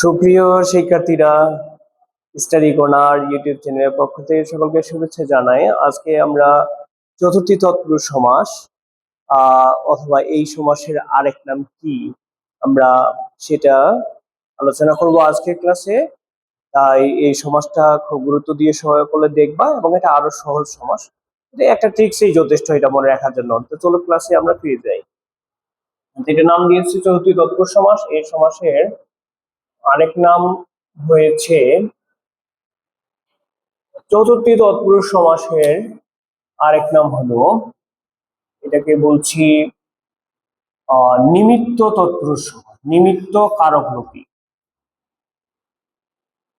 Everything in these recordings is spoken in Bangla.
সুপ্রিয় শিক্ষার্থীরা, স্টাডি কর্নার ইউটিউব চ্যানেলের পক্ষ থেকে সকলকে শুভেচ্ছা জানাই। আজকে আমরা চতুর্থী তৎপুরুষ সমাস অথবা এই সমাসের আরেক নাম কি? আমরা সেটা আলোচনা করব আজকের ক্লাসে। তাই এই সমাজটা খুব গুরুত্ব দিয়ে সবাই করলে দেখবা এবং এটা আরও সহজ এটা একটা ট্রিক্সই যথেষ্ট এটা মনে রাখার জন্য। তো চলো ক্লাসে আমরা ফিরে যাই। যেটা নাম দিয়েছি চতুর্থী তৎপুরুষ সমাস, এই সমাসের আরেক নাম হয়েছে চতুর্থী তৎপুরুষ সমাসের আরেক নাম হলো, এটাকে বলছি নিমিত্ত তৎপুরুষ সমাস, নিমিত্ত কারক লোপী।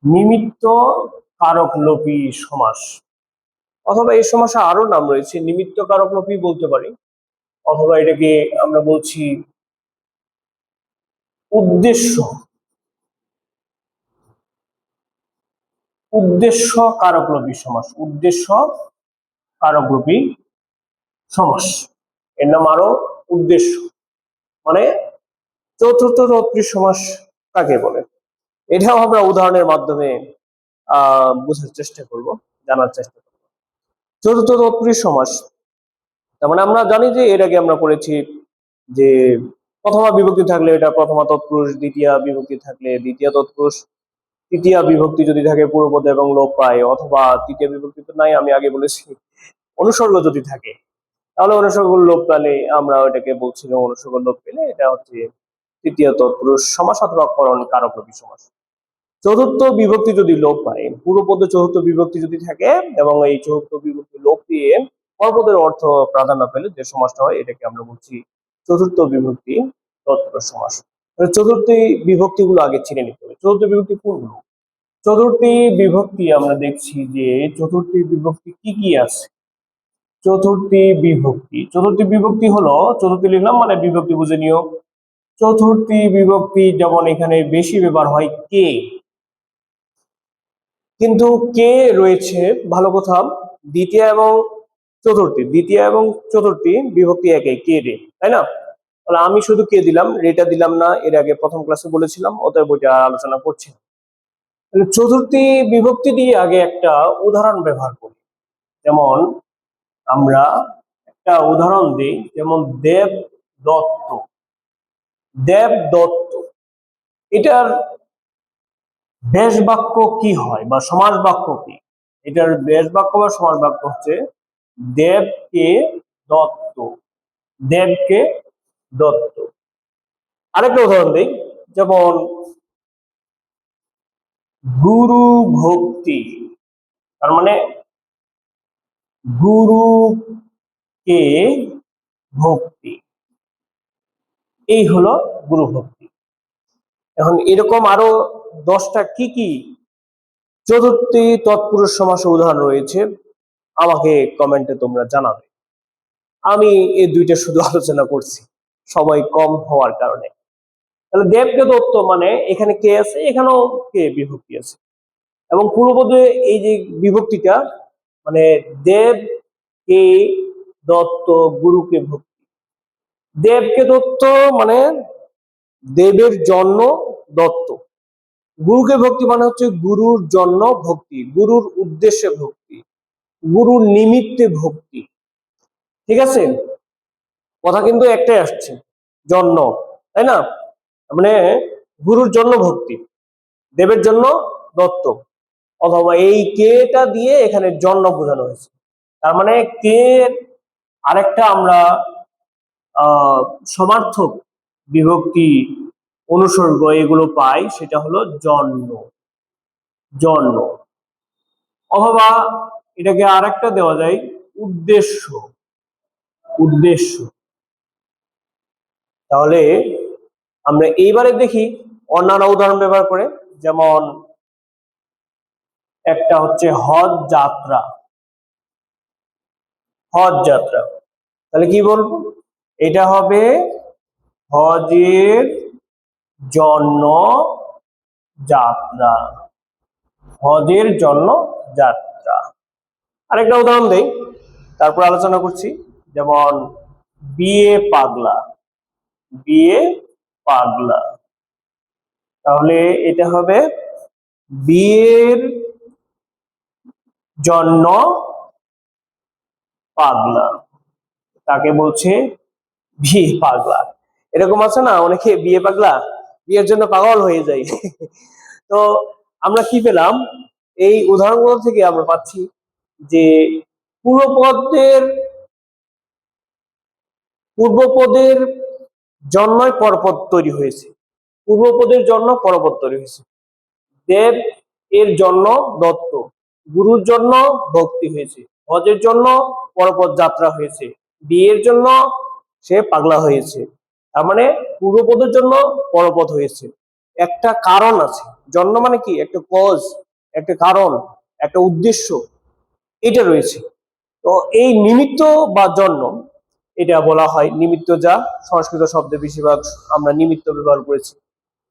নিমিত্ত কারক লোপী সমাস। অথবা এই সমাসে আরও নাম রয়েছে, নিমিত্ত কারক লোপী বলতে পারি। অথবা এটাকে আমরা বলছি উদ্দেশ্য। উদ্দেশ্য কারকলোপী সমাস। উদ্দেশ্য কারকলোপী সমাস। এর নাম আরও উদ্দেশ্য। মানে চতুর্থ তৎপুরী সমাস কাকে বলে? এটাও আমরা উদাহরণের মাধ্যমে আহ বোঝার চেষ্টা করব, জানার চেষ্টা করব। চতুর্থ তৎপুরী সমাস, তার মানে আমরা জানি যে এর আগে আমরা পড়েছি যে প্রথমা বিভক্তি থাকলে এটা প্রথমা তৎপুরুষ, দ্বিতীয় বিভক্তি থাকলে দ্বিতীয় তৎপুরুষ তৃতীয় বিভক্তি যদি থাকে পূর্বপদ এবং লোপ পায়, অথবা তৃতীয় বিভক্তি তো নাই, আমি আগে বলেছি। অনুসর্গ যদি থাকে, তাহলে অনুসর্গ লোপ পেলে আমরা ওটাকে বলছিলাম অনুসর্গ লোপ পেলে এটা হচ্ছে তৃতীয় তৎপুরুষ সমাস অথবা করণ কারকলোপী সমাস। চতুর্থ বিভক্তি যদি লোপ পায় পূর্বপদ চতুর্থ বিভক্তি যদি থাকে, এবং এই চতুর্থ বিভক্তি লোপ দিয়ে পরপদের অর্থ প্রাধান্য পেলে যে সমাসটা হয়, এটাকে আমরা বলছি চতুর্থ বিভক্তি তৎপুরুষ সমাস। চতুর্থী বিভক্তি গুলো আগে চিনে নিতে হবে। চতুর্থ বিভক্তি কোনগুলো? চতুর্থী বিভক্তি আমরা দেখছি যে চতুর্থী বিভক্তি কি কি আছে? চতুর্থী বিভক্তি। চতুর্থী বিভক্তি হলো, চতুর্থী লিখলাম মানে বিভক্তি বুঝে নিও। চতুর্থী বিভক্তি যেমন এখানে বেশি ব্যবহার হয় কে? কিন্তু কে রয়েছে, ভালো কথা, দ্বিতীয় এবং চতুর্থী। দ্বিতীয় এবং চতুর্থী বিভক্তি একই কে রে, তাই না? তাহলে আমি শুধু কে দিলাম? রেটা দিলাম না, এর আগে প্রথম ক্লাসে বলেছিলাম, অতএব বইটা আলোচনা করছি চতুর্থী বিভক্তি দিয়ে আগে একটা উদাহরণ ব্যবহার করি। যেমন আমরা একটা উদাহরণ দিই, যেমন দেব দত্ত। দেব দত্ত, এটার বেশ বাক্য কি হয় বা সমাজ বাক্য কি? এটার বেশ বাক্য বা সমাজ বাক্য হচ্ছে দেবকে দত্ত। দেবকে দত্ত। আরেকটা উদাহরণ দিই, যেমন গুরু ভক্তি। তার মানে গুরুকে ভক্তি। এই হলো গুরু ভক্তি। এখন এরকম আরও দশটা কি কি? চতুর্থী তৎপুরুষ সমাসের উদাহরণ রয়েছে। আমাকে কমেন্টে তোমরা জানাবে। আমি এই দুইটা শুধু আলোচনা করছি। সময় কম হওয়ার কারণে। তাহলে দেবকে দত্ত মানে এখানে কে আছে, এখানেও কে বিভক্তি আছে। এবং পূর্বপদে এই যে বিভক্তিটা মানে দেব কে দত্ত গুরুকে ভক্তি। দেবকে দত্ত মানে দেবের জন্য দত্ত। গুরুকে ভক্তি মানে হচ্ছে গুরুর জন্য ভক্তি, গুরুর উদ্দেশ্যে ভক্তি, গুরুর নিমিত্তে ভক্তি। ঠিক আছে? কথা কিন্তু একটাই আসছে, জন্য, তাই না? মানে গুরুর জন্য ভক্তি, দেবের জন্য দত্ত, অথবা এই কেটা দিয়ে এখানে জন্য বোঝানো হয়েছে। তার মানে কে আরেকটা আমরা সমার্থক বিভক্তি অনুসর্গ এগুলো পাই, সেটা হলো জন্ম জন্ম অথবা এটাকে আরেকটা দেওয়া যায়, উদ্দেশ্য উদ্দেশ্য। তাহলে আমরা এইবারে দেখি অন্যান্য উদাহরণ ব্যবহার করে, যেমন একটা হচ্ছে হজ যাত্রা। হজ যাত্রা। তাহলে কি বলব? এটা হবে হজের জন্য যাত্রা। হজের জন্য যাত্রা। আরেকটা উদাহরণ দেই। তারপর আলোচনা করছি, যেমন বিয়ে পাগলা। বিয়ে পাগলা। তাহলে এটা হবে বিয়ের জন্য পাগলা। তাকে বলছে বিয়ে পাগলা। এরকম আছে না? অনেকে বিয়ে পাগলা, বিয়ের জন্য পাগল হয়ে যায়। তো আমরা কি পেলাম? এই উদাহরণগুলো থেকে আমরা পাচ্ছি যে পূর্বপদের পূর্বপদের জন্যই পরপদ তৈরি হয়েছে। পূর্বপদের জন্য পরপদ তৈরি হয়েছে। দেব এর জন্য দত্ত। গুরুর জন্য ভক্তি হয়েছে। হজের জন্য পরপদ যাত্রা হয়েছে। বিয়ের জন্য সে পাগলা হয়েছে। তার মানে পূর্বপদের জন্য পরপদ হয়েছে। একটা কারণ আছে। জন্ম মানে কি? একটা কজ একটা কারণ, একটা উদ্দেশ্য। এটা রয়েছে। তো এই নিমিত্ত বা জন্ম এটা বলা হয় নিমিত্ত যা। সংস্কৃত শব্দে বেশিরভাগ আমরা নিমিত্ত ব্যবহার করেছি।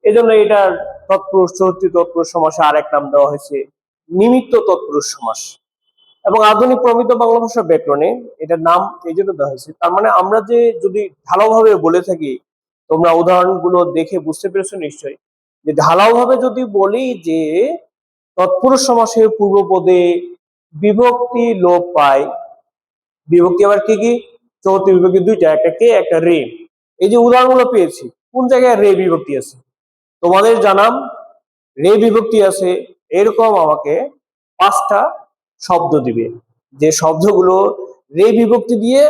এজন্য এটার তৎপুরুষ চতুর্থী তৎপুরুষ সমাসে আরেক নাম দেওয়া হয়েছে নিমিত্ত তৎপুরুষ সমাস। এবং আধুনিক প্রমিত বাংলা ভাষা ব্যাকরণে এটার নাম এই জন্য দেওয়া হয়েছে। তার মানে আমরা যে যদি ঢালাওভাবে বলে থাকি, তোমরা উদাহরণগুলো দেখে বুঝতে পেরেছ নিশ্চয়ই। যে ঢালাওভাবে যদি বলি যে তৎপুরুষ সমাসের পূর্বপদে বিভক্তি লোপ পায়, বিভক্তি আবার কি কি? চৌথ বিভক্তি দুইটা, একটা কে, একটা রে। এই যে উদাহরণগুলো পেয়েছি, কোন জায়গায় রে বিভক্তি আছে? তোমাদের জানাম, রে বিভক্তি আছে, এরকম আমাকে পাঁচটা শব্দ দিবে। যে শব্দগুলো রে বিভক্তি দিয়ে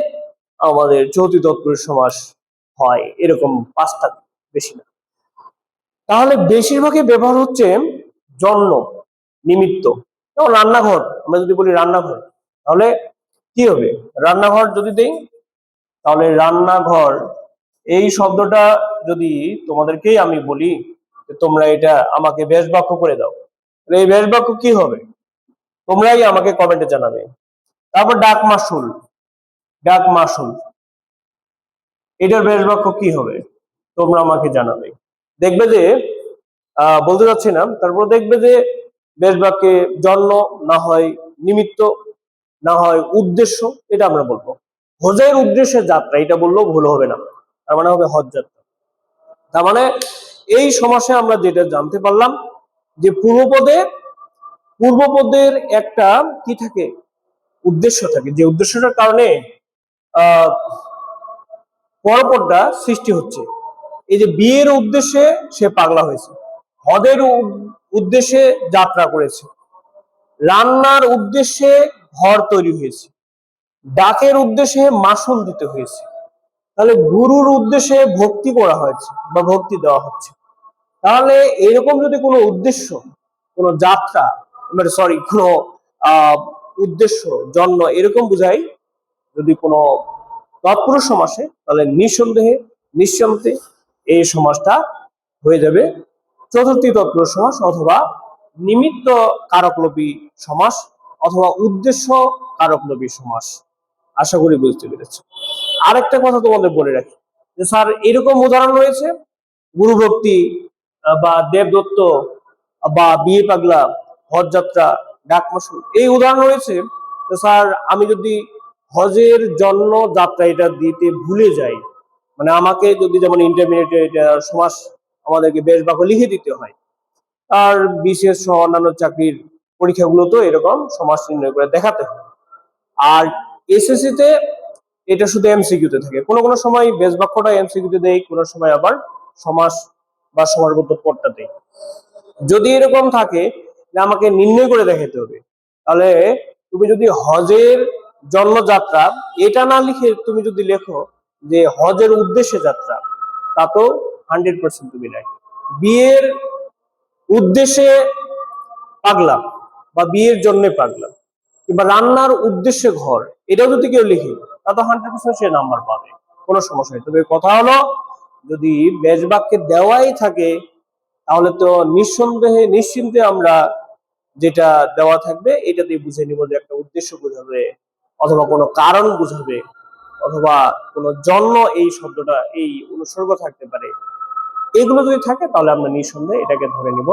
আমাদের চৌতি তৎপুরুষ সমাস হয়, এরকম পাঁচটা বেশি না। তাহলে বেশিরভাগই ব্যবহার হচ্ছে জন্ম নিমিত্ত। রান্নাঘর, আমরা যদি বলি রান্নাঘর, তাহলে কি হবে? রান্নাঘর যদি দেই তাহলে রান্নাঘর, এই শব্দটা যদি তোমাদেরকেই আমি বলি তোমরা এটা আমাকে বেশ বাক্য করে দাও। এই বেশ বাক্য কি হবে? তোমরাই আমাকে কমেন্টে জানাবে। তারপর ডাক মাসুল ডাক মাসুল। এটার বেশ বাক্য কি হবে? তোমরা আমাকে জানাবে। দেখবে যে বলতে যাচ্ছি না, তারপর দেখবে যে বেশ বাক্যে জন্ম না হয় নিমিত্ত, না হয় উদ্দেশ্য, এটা আমরা বলব। হজের উদ্দেশ্যে যাত্রা, এটা বললেও ভুল হবে না। তার মানে হবে হজ যাত্রা। তার মানে এই সমাসে আমরা যেটা জানতে পারলাম যে পূর্বপদে, পূর্বপদের একটা কি থাকে? উদ্দেশ্য থাকে। যে উদ্দেশ্যটার কারণে পরপরটা সৃষ্টি হচ্ছে। এই যে বিয়ের উদ্দেশ্যে সে পাগলা হয়েছে হদের উদ্দেশ্যে যাত্রা করেছে, রান্নার উদ্দেশ্যে ঘর তৈরি হয়েছে ডাকের উদ্দেশ্যে মাসুল দিতে হয়েছে। তাহলে গুরুর উদ্দেশ্যে ভক্তি করা হয়েছে বা ভক্তি দেওয়া হচ্ছে। তাহলে এরকম যদি কোনো উদ্দেশ্য, কোনো যাত্রা মানে সরি কোনো উদ্দেশ্য, জন্ম এরকম বুঝাই, যদি কোনো তৎপুরুষ সমাসে, তাহলে নিঃসন্দেহে নিঃসন্দেহে এই সমাজটা হয়ে যাবে। চতুর্থী তৎপুরুষ সমাস অথবা নিমিত্ত কারকলোপী সমাস অথবা উদ্দেশ্য কারকলোপী সমাস। আশা করি বুঝতে পেরেছি। আরেকটা কথা তোমাদের বলে রাখি, যে স্যার এরকম উদাহরণ রয়েছে গুরুভক্তি বা দেবদত্ত বা বিয়ে পাগলা, হজ যাত্রা, ডাক মাসুল এই উদাহরণ রয়েছে স্যার আমি যদি হজের জন্য যাত্রা এটা দিতে ভুলে যাই মানে আমাকে যদি যেমন ইন্টারমিডিয়েট এটা সমাস আমাদেরকে বেশ বাক্য লিখে দিতে হয় আর বিশেষ সহ অন্যান্য চাকরির পরীক্ষাগুলো তো এরকম সমাজ নির্ণয় করে দেখাতে হয় আর এসএসসি তে এটা শুধু এমসিকিউ তে থাকে। কোনো কোনো সময় বেশ বাক্যটা এমসিকিউ তে দেয়, কোনো সময় আবার সমাস বা সমাসবদ্ধ পদটা দেয়। যদি এরকম থাকে আমাকে নির্ণয় করে দেখাতে হবে। তাহলে তুমি যদি হজের জন্মযাত্রা, এটা না লিখে তুমি যদি লেখো যে হজের উদ্দেশ্যে যাত্রা তা তো হান্ড্রেড পার্সেন্ট তুমি নাই বিয়ের উদ্দেশ্যে পাগলাম বা বিয়ের জন্য পাগলাম কিংবা রান্নার উদ্দেশ্যে ঘর, এটাও যদি কেউ লিখে তা তো হান্ড্রেড পার্সেন্ট সে নাম্বার পাবে। কোনো সমস্যা নেই। তবে কথা হলো, যদি বেশ বাক্যে দেওয়াই থাকে, তাহলে তো নিঃসন্দেহে, নিশ্চিন্তে আমরা যেটা দেওয়া থাকবে, এটা দিয়ে বুঝে নিব যে একটা উদ্দেশ্য বোঝাবে, অথবা কোনো কারণ বুঝাবে, অথবা কোনো জন্ম এই শব্দটা, এই অনুসর্গ থাকতে পারে। এগুলো যদি থাকে, তাহলে আমরা নিঃসন্দেহে এটাকে ধরে নিব।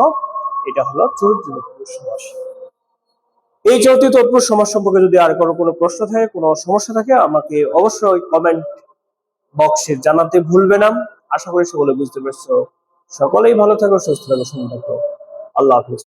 এটা হলো চরিত্র সমাস এই জাতীয় তৎপুর সমাজ সম্পর্কে যদি আর কোনো কোনো প্রশ্ন থাকে, কোনো সমস্যা থাকে, আমাকে অবশ্যই কমেন্ট বক্সে জানাতে ভুলবে না। আশা করি সকলে বুঝতে পারছ। সকলেই ভালো থাকো, সুস্থ থাকো, সুন্দর থাকো। আল্লাহ হাফিজ।